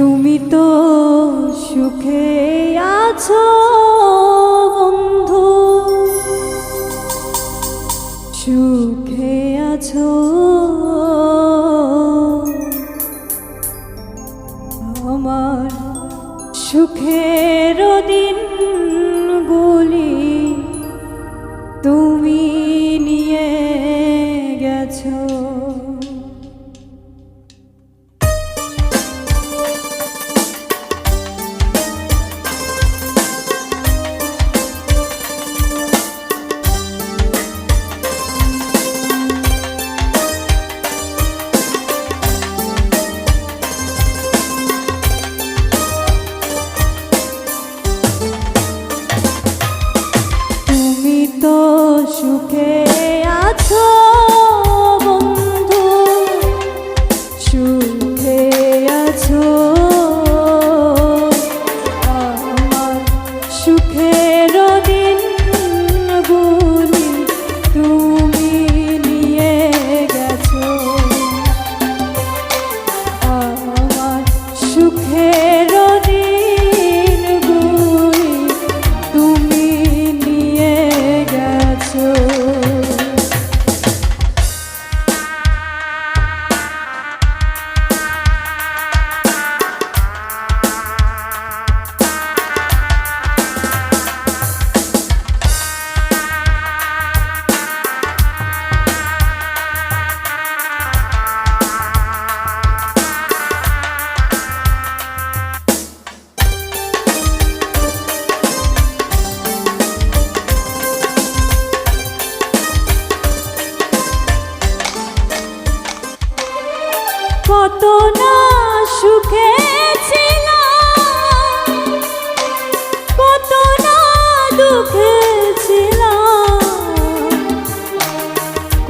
তুমি তো সুখে আছো বন্ধু। সুখে আছো।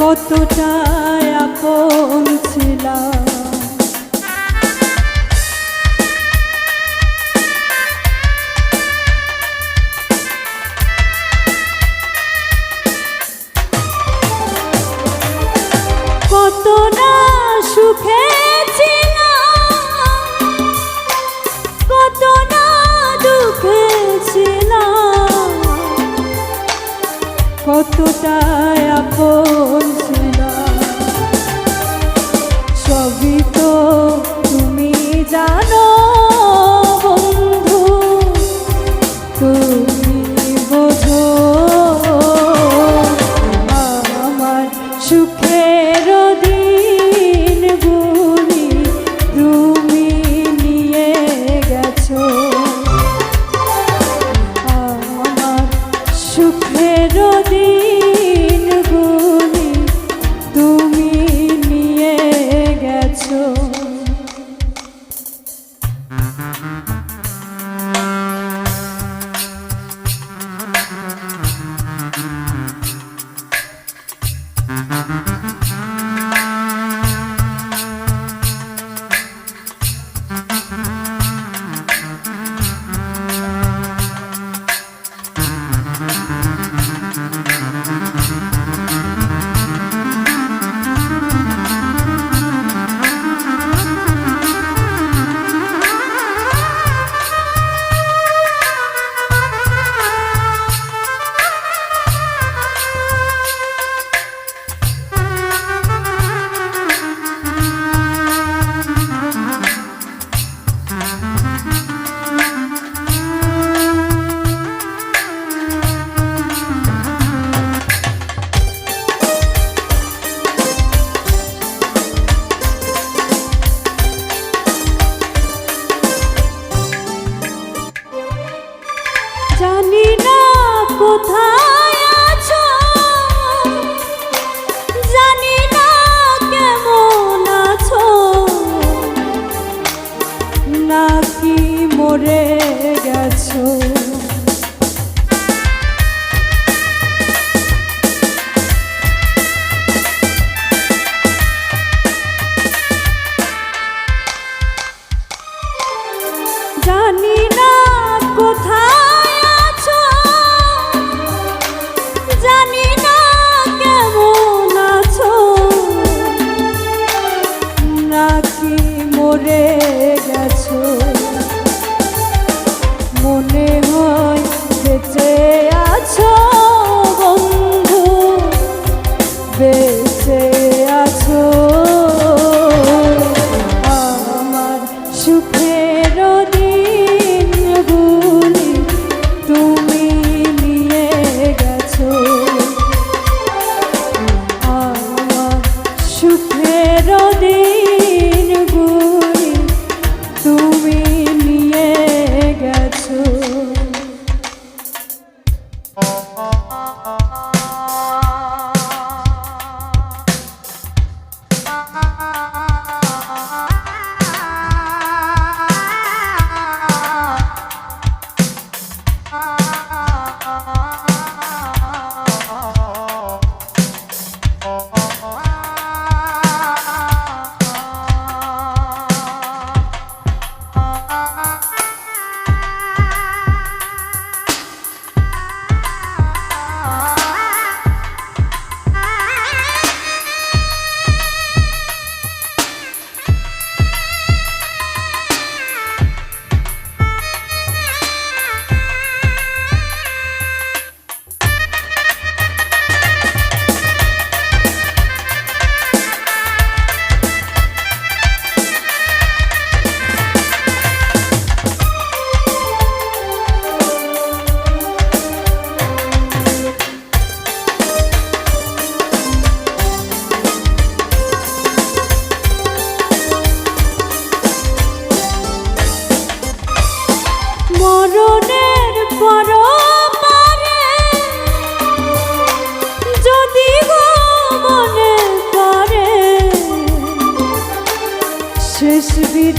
কতটা আপন ছিলাম। সবই তো তুমি জানো Mm-hmm.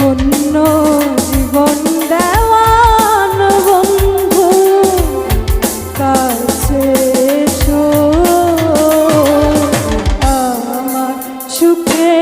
ধন্য জীবন দেওয়ান বন্ধু কাছে আমার সুখে